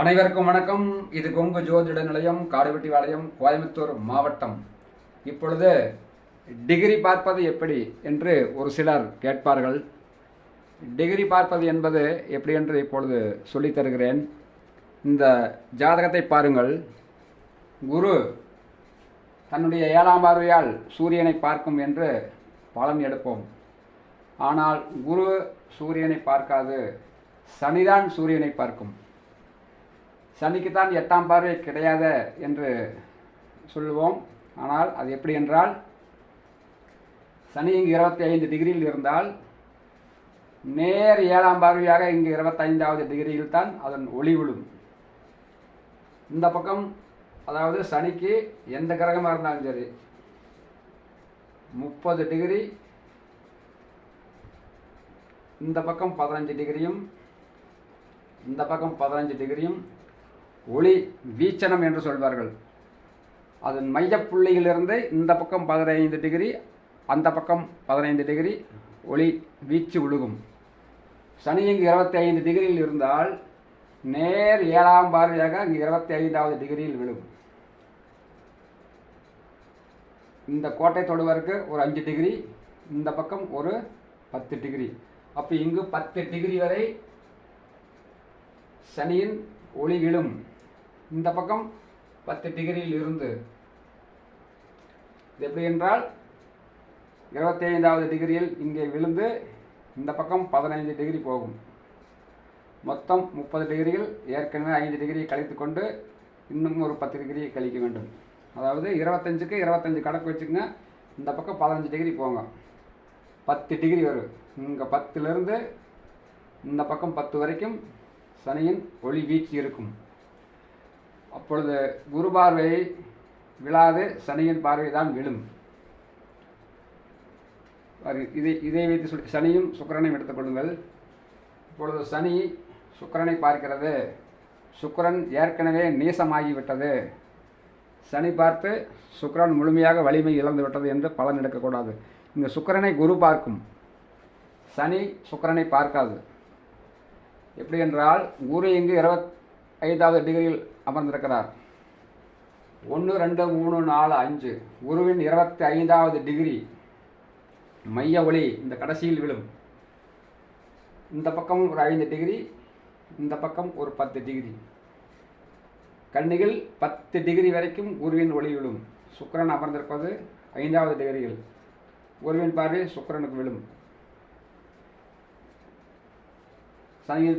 அனைவருக்கும் வணக்கம். இது கொங்கு ஜோதிட நிலையம் காடுவெட்டிவாளையம் கோயம்புத்தூர் மாவட்டம். இப்பொழுது டிகிரி பார்ப்பது எப்படி என்று ஒரு சிலர் கேட்பார்கள். டிகிரி பார்ப்பது என்பது எப்படி என்று இப்பொழுது சொல்லித் தருகிறேன். இந்த ஜாதகத்தை பாருங்கள். குரு தன்னுடைய ஏழாம் பார்வையால் சூரியனை பார்க்கும் என்று பலன் எடுப்போம். ஆனால் குரு சூரியனை பார்க்காது சனிதான் சூரியனை பார்க்கும். சனிக்குத்தான் எட்டாம் பார்வை கிடையாது என்று சொல்லுவோம். ஆனால் அது எப்படி என்றால் சனி இங்கு இருபத்தி ஐந்து டிகிரியில் இருந்தால் நேர் ஏழாம் பார்வையாக இங்கு இருபத்தைந்தாவது டிகிரியில் தான் அதன் ஒளி விழும். இந்த பக்கம் அதாவது சனிக்கு எந்த கிரகமாக இருந்தாலும் சரி முப்பது டிகிரி இந்த பக்கம் பதினஞ்சு டிகிரியும் இந்த பக்கம் பதினஞ்சு டிகிரியும் ஒளி வீச்சனம் என்று சொல்வார்கள். அதன் மையப்புள்ளியிலிருந்து இந்த பக்கம் பதினைந்து டிகிரி அந்த பக்கம் பதினைந்து டிகிரி ஒளி வீச்சு விழுகும். சனி இங்கு இருபத்தி ஐந்து டிகிரியில் இருந்தால் நேர் ஏழாம் பார்வையாக இங்கு இருபத்தி ஐந்தாவது டிகிரியில் விழும். இந்த கோட்டை தொடுவதற்கு ஒரு அஞ்சு டிகிரி இந்த பக்கம் ஒரு பத்து டிகிரி. அப்போ இங்கு பத்து டிகிரி வரை சனியின் ஒளி விழும். இந்த பக்கம் பத்து டிகிரியில் இருந்து. இது எப்படி என்றால் இருபத்தி ஐந்தாவது டிகிரியில் இங்கே விழுந்து இந்த பக்கம் பதினைந்து டிகிரி போகும். மொத்தம் முப்பது டிகிரியில் ஏற்கனவே ஐந்து டிகிரி கழித்து கொண்டு இன்னும் ஒரு பத்து டிகிரி கழிக்க வேண்டும். அதாவது இருபத்தஞ்சுக்கு இருபத்தஞ்சி கணக்கு வச்சுக்கோங்க இந்த பக்கம் பதினஞ்சு டிகிரி போங்க. பத்து டிகிரி வரும் இங்கே பத்துலேருந்து இந்த பக்கம் பத்து வரைக்கும் சனியின் ஒளி வீச்சு இருக்கும். அப்பொழுது குரு பார்வையை விழாது சனியின் பார்வை தான் விழும். இதை இதை வைத்து சொல்லி சனியும் சுக்கிரனையும் எடுத்துக்கொள்ளுங்கள் இப்பொழுது சனி சுக்கிரனை பார்க்கிறது. சுக்கிரன் ஏற்கனவே நீசமாகிவிட்டது. சனி பார்த்து சுக்கரன் முழுமையாக வலிமை இழந்து விட்டது என்று பலன் எடுக்கக்கூடாது. இந்த சுக்கிரனை குரு பார்க்கும். சனி சுக்கரனை பார்க்காது. எப்படி என்றால் குரு இங்கு இருபத் ஐந்தாவது டிகிரியில் அமர்ந்திருக்கிறார். ஒன்று ரெண்டு மூணு நாலு அஞ்சு குருவின் இருபத்தி ஐந்தாவது டிகிரி. மைய ஒளி இந்த கடைசியில் விழும். இந்த பக்கம் ஒரு ஐந்து டிகிரி இந்த பக்கம் ஒரு பத்து டிகிரி. கண்ணிகள் பத்து டிகிரி வரைக்கும் குருவின் ஒளி விழும். சுக்கிரன் அமர்ந்திருப்பது ஐந்தாவது டிகிரியில். குருவின் பார்வை சுக்கரனுக்கு விழும். சனியின்